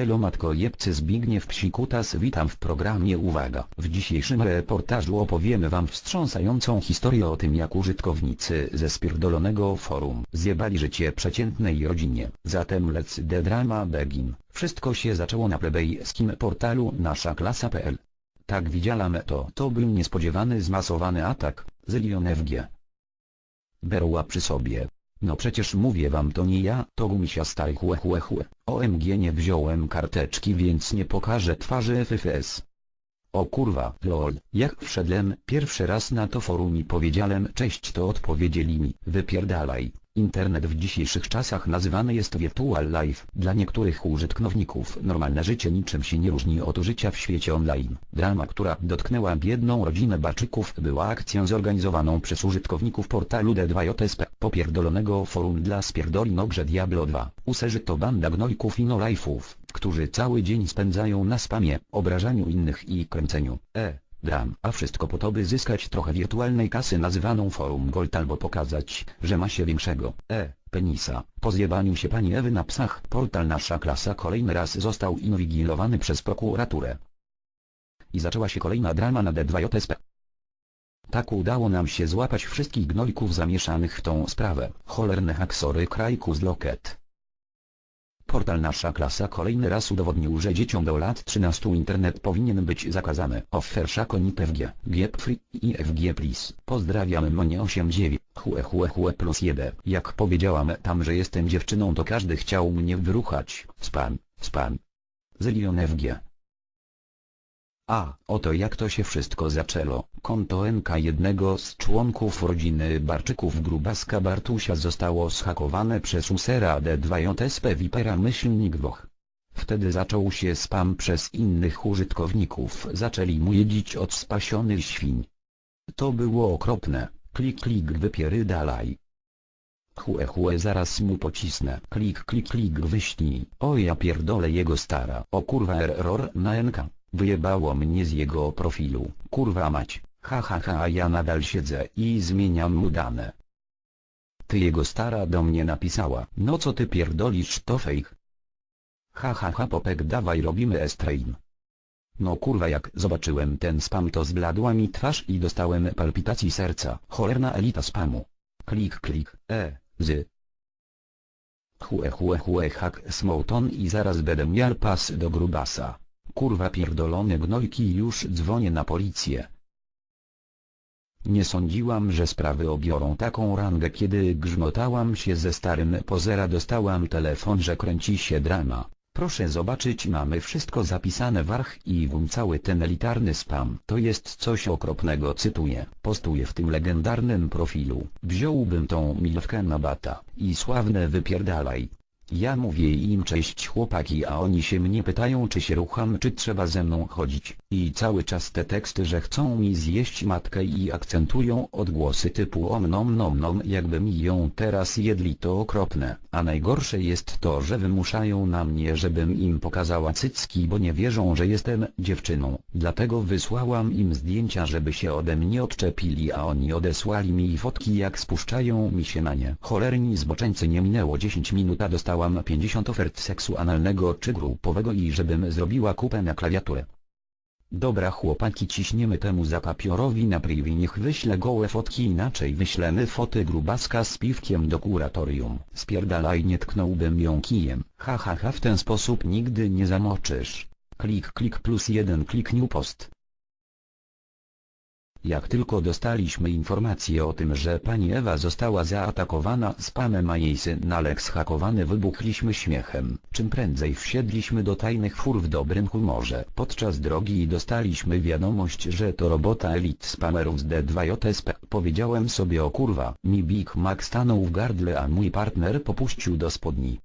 Elo matko jebcy Zbigniew Psikutas witam w programie Uwaga. W dzisiejszym reportażu opowiemy wam wstrząsającą historię o tym jak użytkownicy ze spierdolonego forum zjebali życie przeciętnej rodzinie. Zatem let's the drama begin. Wszystko się zaczęło na plebejskim portalu naszaklasa.pl. Tak widziałam to. To był niespodziewany zmasowany atak, z Lion FG. Berła przy sobie. No przecież mówię wam to nie ja, to gumisia stary chłe chłe chłe. OMG nie wziąłem karteczki więc nie pokażę twarzy FFS. O kurwa, lol, jak wszedłem pierwszy raz na to forum i powiedziałem cześć to odpowiedzieli mi, wypierdalaj. Internet w dzisiejszych czasach nazywany jest virtual life. Dla niektórych użytkowników normalne życie niczym się nie różni od życia w świecie online. Drama, która dotknęła biedną rodzinę Baczyków była akcją zorganizowaną przez użytkowników portalu D2JSP, popierdolonego forum dla spierdoli no grze Diablo 2. Userzy to banda gnojków i no-life'ów, którzy cały dzień spędzają na spamie, obrażaniu innych i kręceniu. E. Dram, a wszystko po to by zyskać trochę wirtualnej kasy nazywaną forum gold albo pokazać, że ma się większego, e, penisa. Po zjebaniu się pani Ewy na psach, portal nasza klasa kolejny raz został inwigilowany przez prokuraturę. I zaczęła się kolejna drama na D2JSP. Tak udało nam się złapać wszystkich gnojków zamieszanych w tą sprawę. Cholerne haksory krajku z loket. Portal Nasza Klasa kolejny raz udowodnił, że dzieciom do lat 13 internet powinien być zakazany. Offersza konit FG, GEP Free i FG Please. Pozdrawiam Monie 89, chue chue chue plus 1. Jak powiedziałam tam, że jestem dziewczyną to każdy chciał mnie wyruchać. Spam, spam. Zelion FG. A, oto jak to się wszystko zaczęło. Konto NK jednego z członków rodziny Barczyków Grubaska Bartusia zostało zhakowane przez usera D2JSP Vipera myślnik Woch. Wtedy zaczął się spam przez innych użytkowników. Zaczęli mu jedzić od spasionych świń. To było okropne. Klik klik wypierdalaj. Chue chue zaraz mu pocisnę. Klik klik klik wyślij. O ja pierdolę jego stara. O kurwa error na NK. Wyjebało mnie z jego profilu, kurwa mać, ha ha ha a ja nadal siedzę i zmieniam mu dane. Ty jego stara do mnie napisała, no co ty pierdolisz to fake. Ha ha ha popek dawaj robimy estrain. No kurwa jak zobaczyłem ten spam to zbladła mi twarz i dostałem palpitacji serca. Cholerna elita spamu. Klik klik, e, z. Chue chue chue hak smouton i zaraz będę miał pas do grubasa. Kurwa pierdolone gnojki już dzwonię na policję. Nie sądziłam, że sprawy obiorą taką rangę kiedy grzmotałam się ze starym pozera dostałam telefon, że kręci się drama. Proszę zobaczyć mamy wszystko zapisane w archiwum cały ten elitarny spam. To jest coś okropnego cytuję. Postuję w tym legendarnym profilu. Wziąłbym tą milwkę na bata i sławne wypierdalaj. Ja mówię im cześć chłopaki a oni się mnie pytają czy się rucham czy trzeba ze mną chodzić. I cały czas te teksty że chcą mi zjeść matkę i akcentują odgłosy typu om nom nom nom jakby mi ją teraz jedli to okropne. A najgorsze jest to że wymuszają na mnie żebym im pokazała cycki bo nie wierzą że jestem dziewczyną. Dlatego wysłałam im zdjęcia żeby się ode mnie odczepili a oni odesłali mi fotki jak spuszczają mi się na nie. Cholerni zboczeńcy nie minęło 10 minut a dostałam 50 ofert seksu analnego czy grupowego i żebym zrobiła kupę na klawiaturę. Dobra chłopaki ciśniemy temu zapapiorowi na privi niech wyśle gołe fotki inaczej wyślemy foty grubaska z piwkiem do kuratorium. Spierdalaj nie tknąłbym ją kijem. Ha ha ha w ten sposób nigdy nie zamoczysz. Klik klik plus jeden klik new post. Jak tylko dostaliśmy informację o tym, że pani Ewa została zaatakowana spamem a jej syn Alex hakowany wybuchliśmy śmiechem. Czym prędzej wsiedliśmy do tajnych fur w dobrym humorze. Podczas drogi dostaliśmy wiadomość, że to robota elit spamerów z D2JSP. Powiedziałem sobie o kurwa, mi Big Mac stanął w gardle a mój partner popuścił do spodni.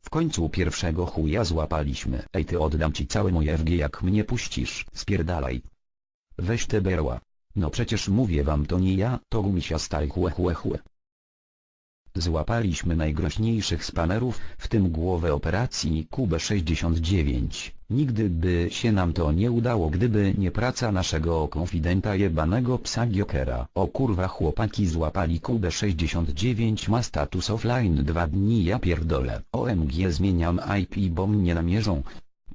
W końcu pierwszego chuja złapaliśmy. Ej ty oddam ci całe moje FG jak mnie puścisz. Spierdalaj. Weź te berła. No przecież mówię wam to nie ja, to gumisia stary chłe chłe chłe. Złapaliśmy najgroźniejszych spamerów, w tym głowę operacji Kubę 69, Nigdy by się nam to nie udało gdyby nie praca naszego konfidenta jebanego psa Giokera. O kurwa chłopaki złapali Kubę 69 ma status offline dwa dni ja pierdolę. OMG zmieniam IP bo mnie namierzą.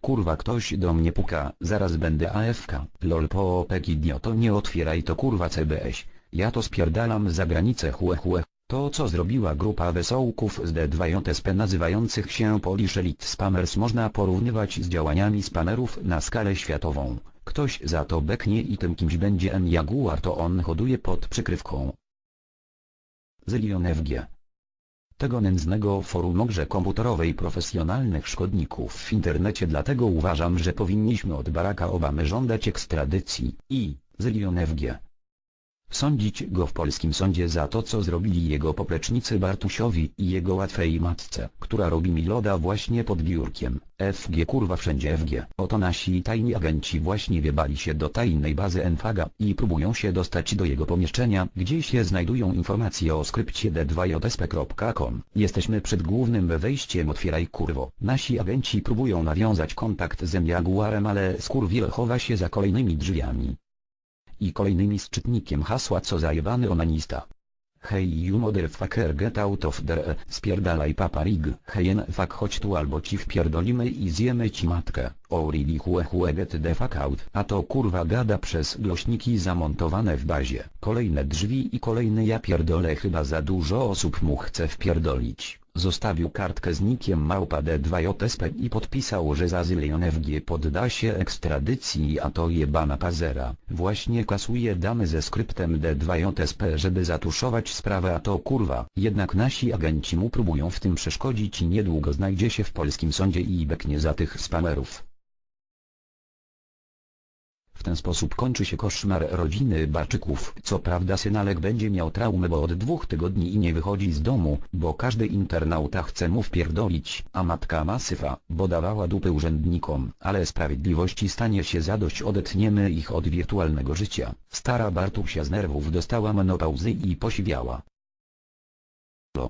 Kurwa ktoś do mnie puka, zaraz będę AFK. Lol po opek idioto nie otwieraj to kurwa CBS. Ja to spierdalam za granicę chue chue. To co zrobiła grupa wesołków z D2JSP nazywających się Polish Elite Spammers można porównywać z działaniami spamerów na skalę światową. Ktoś za to beknie i tym kimś będzie M Jaguar to on hoduje pod przykrywką. Zylion FG tego nędznego forum grze komputerowej profesjonalnych szkodników w internecie dlatego uważam, że powinniśmy od Baracka Obamy żądać ekstradycji i, Zylion FG. Sądzić go w polskim sądzie za to co zrobili jego poplecznicy Bartusiowi i jego łatwej matce, która robi mi loda właśnie pod biurkiem. FG kurwa wszędzie FG. Oto nasi tajni agenci właśnie wiebali się do tajnej bazy Enfaga i próbują się dostać do jego pomieszczenia, gdzie się znajdują informacje o skrypcie d2jsp.com. Jesteśmy przed głównym wejściem otwieraj kurwo. Nasi agenci próbują nawiązać kontakt z Jaguarem ale skurwiel chowa się za kolejnymi drzwiami i kolejnymi z czytnikiem hasła co zajebany onanista. Hej you motherfucker get out of there, spierdalaj papa rig, hejen fuck chodź tu albo ci wpierdolimy i zjemy ci matkę, o really hue hue get the fuck out, a to kurwa gada przez głośniki zamontowane w bazie, kolejne drzwi i kolejny ja pierdolę chyba za dużo osób mu chce wpierdolić. Zostawił kartkę z nikiem małpa D2JSP i podpisał, że za Zylion FG podda się ekstradycji a to jebana pazera. Właśnie kasuje dane ze skryptem D2JSP żeby zatuszować sprawę a to kurwa. Jednak nasi agenci mu próbują w tym przeszkodzić i niedługo znajdzie się w polskim sądzie i beknie za tych spamerów. W ten sposób kończy się koszmar rodziny Barczyków. Co prawda synalek będzie miał traumę bo od dwóch tygodni i nie wychodzi z domu, bo każdy internauta chce mu wpierdolić, a matka masywa, bo dawała dupy urzędnikom, ale sprawiedliwości stanie się zadość odetniemy ich od wirtualnego życia. Stara Bartusia z nerwów dostała menopauzy i posiwiała.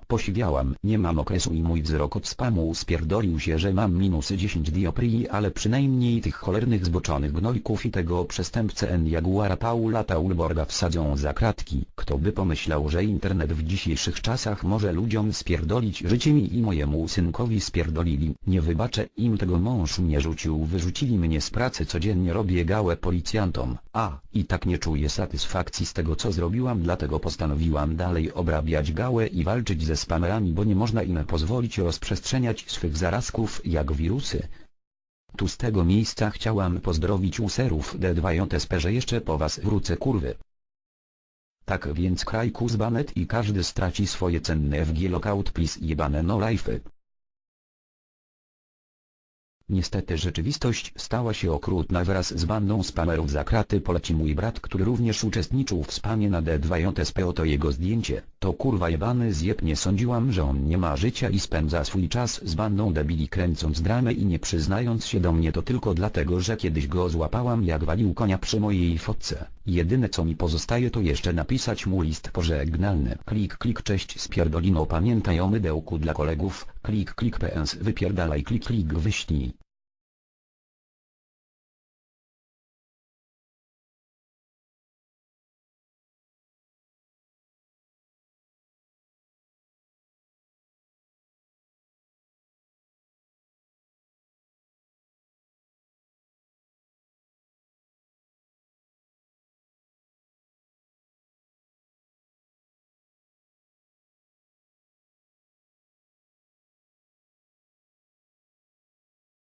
Posiwiałam, nie mam okresu i mój wzrok od spamu spierdolił się, że mam minus 10 dioprii, ale przynajmniej tych cholernych zboczonych gnojków i tego przestępcę N Jaguara Paula Taulborga wsadzą za kratki. Kto by pomyślał, że internet w dzisiejszych czasach może ludziom spierdolić życie mi i mojemu synkowi spierdolili. Nie wybaczę im tego mąż mnie rzucił, wyrzucili mnie z pracy codziennie robię gałę policjantom, a i tak nie czuję satysfakcji z tego co zrobiłam dlatego postanowiłam dalej obrabiać gałę i walczyć ze spamerami bo nie można im pozwolić rozprzestrzeniać swych zarazków jak wirusy. Tu z tego miejsca chciałam pozdrowić userów D2JSP że jeszcze po was wrócę kurwy. Tak więc kraj kuzbanet i każdy straci swoje cenne FG lockout please jebane no life'y. Niestety rzeczywistość stała się okrutna wraz z bandą spamerów za kraty. Poleci mój brat który również uczestniczył w spamie na D2JSP oto jego zdjęcie, to kurwa jebany zjeb nie sądziłam że on nie ma życia i spędza swój czas z bandą debili kręcąc dramę i nie przyznając się do mnie to tylko dlatego że kiedyś go złapałam jak walił konia przy mojej fotce. Jedyne co mi pozostaje to jeszcze napisać mu list pożegnalny. Klik klik cześć spierdolino pamiętaj o mydełku dla kolegów, klik klik ps wypierdalaj klik klik wyślij.